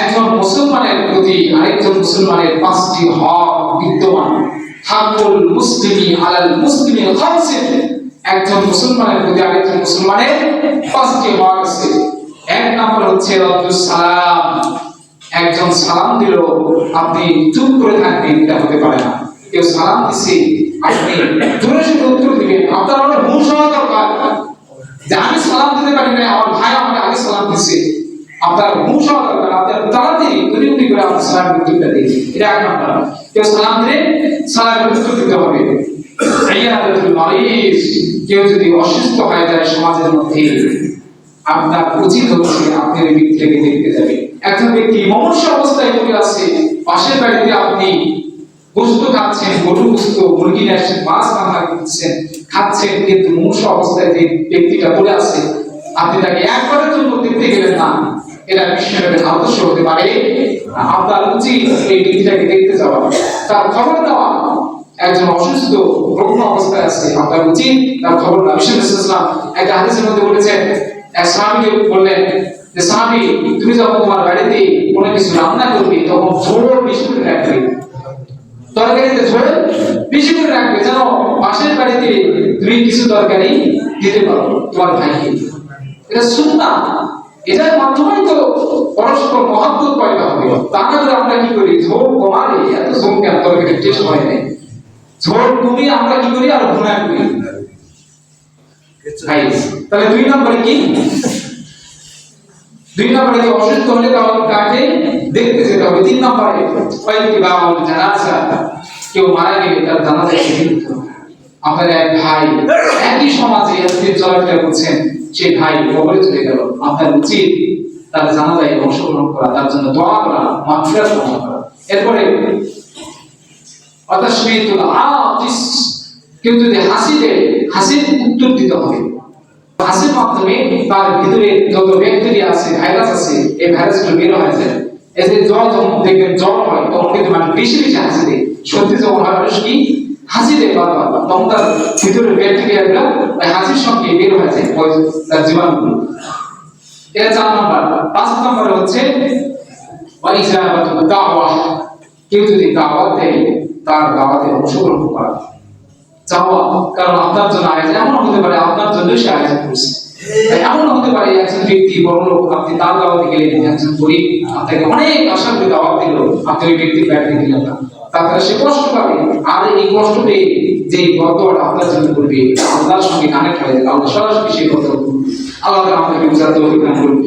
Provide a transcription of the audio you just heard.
একজন মুসলমানের প্রতি আরেকজন মুসলমানের পাঁচটি হক বিদ্যমান। হাকুল মুসলিমি আলাল মুসলিমি খামসিন। একজন মুসলমানের প্রতি আরেকজন মুসলমানের পাঁচটি হক আছে। এক নম্বর হচ্ছে রদ্দুস সালাম। একজন সালাম দিল, আপনি চুপ করে থাকবেন, এটা হতে পারে না। কেউ সালাম দিছে, আপনি জোরে সোরে উত্তর দিবেন আপনার অনেক হুঁশ হওয়া দরকার যে আমি সালাম দিতে পারি না আমার ভাই আমাকে আগে সালাম দিচ্ছে আপনার দরকার, আপনার তাড়াতাড়ি উঠি করে আপনার সালামের এটা এক নম্বর। কেউ সালাম দিলে দিতে হবে। কেউ যদি অসুস্থ হয়ে যায় সমাজের মধ্যে, আপনার উচিত হচ্ছে আপনি ওই দেখতে যাবেন একজন ব্যক্তি মমস্য অবস্থায় পড়ে আছে, পাশের বাড়িতে আপনি গোস্ত খাচ্ছেন গরু গোস্ত, মুরগি আসছেন, মাছ রান্না করছেন, খাচ্ছেন, কিন্তু মমস্য অবস্থায় যে ব্যক্তিটা পড়ে আছে, আপনি তাকে একবারের জন্য দেখতে গেলেন না। এটা বিশ্বের আদর্শ হতে পারে। আপনার উচিত এই ব্যক্তিটাকে দেখতে যাওয়া। তার খবর দেওয়া, একজন অসুস্থ রোগ্ন অবস্থায় আছে। আপনার উচিত তার খবর না বিশ্ব ইসলাম একটা হাদিসের মধ্যে বলেছেন, এক স্বামীকে বললেন যে স্বামী তুমি যখন তোমার বাড়িতে কোনো কিছু রান্না করবে, তখন বেশি করে রাখবে। তরকারিতে বেশি করে রাখবে। যেন পাশের বাড়িতে তুমি কিছু তরকারি দিতে পারো তোমার ভাইকে। এটা শুননা এটার মাধ্যমেই তো পরস্পর মহাব্বত পয়দা হবে তা না করে আমরা কি করি? ঝোল কমালে এত ঝোল কেন তরকারি টেস্ট হয় না ঝোল আমরা কি করি? আর গুণা করি। তাহলে দুই নম্বরে কি? দুই নম্বরে কি অসুস্থ হলে দেখতে যেতে হবে। তিন নম্বরে কয়েকটি বাবা জানাজা কেউ মারা গেলে তার জানাজা আপনার এক ভাই একই সমাজে আজকে চলাফেরা করছেন। সেই ভাই কবরে চলে গেল, আপনার উচিত তার জানাজায় অংশগ্রহণ করা, তার জন্য দোয়া করা মাফিরাত কামনা করা। এরপরে আতিস, কেউ যদি হাসি দেয় হাসির উত্তর দিতে হবে। হাসির মাধ্যমে তার ভিতরে যত ব্যাকটেরিয়া আছে, ভাইরাস আছে, এই ভাইরাসগুলো বের হয়ে যায়। যে জ্বর যখন দেখবেন, জ্বর হয়, তখন কিন্তু বেশি বেশি হাসি দেয় সত্যি যখন মানুষ কি? হাসি দেয় বারবার তখন তার ভিতরে ব্যাকটেরিয়াগুলো হাসির সঙ্গে তার জীবাণুগুলো এটা চার নম্বর। পাঁচ নম্বরে হচ্ছে কেউ যদি দাওয়াত তার দাওয়াতে অংশগ্রহণ করা। চাওয়া, কারণ আপনার জন্য আয়োজন এমন হতে পারে, আপনার জন্য সে আয়োজন করছে এমন হতে পারে, একজন ব্যক্তি বড় লোক আপনি তার দাওয়াতে গেলেন, একজন গরিব, আপনাকে অনেক আশা করে দাওয়াত দিল। আপনি ব্যক্তি ব্যক্তির দিলাম না। তারপরে সে কষ্ট পাবে। আর এই কষ্ট পেয়ে যে বদয়াটা আপনার জন্য করবে আল্লাহর সঙ্গে কানেক্ট হয়ে যাবে। আল্লাহ সরাসরি সেই কথা আল্লাহ আমাদেরকে বুঝাতে অধিকার করুন।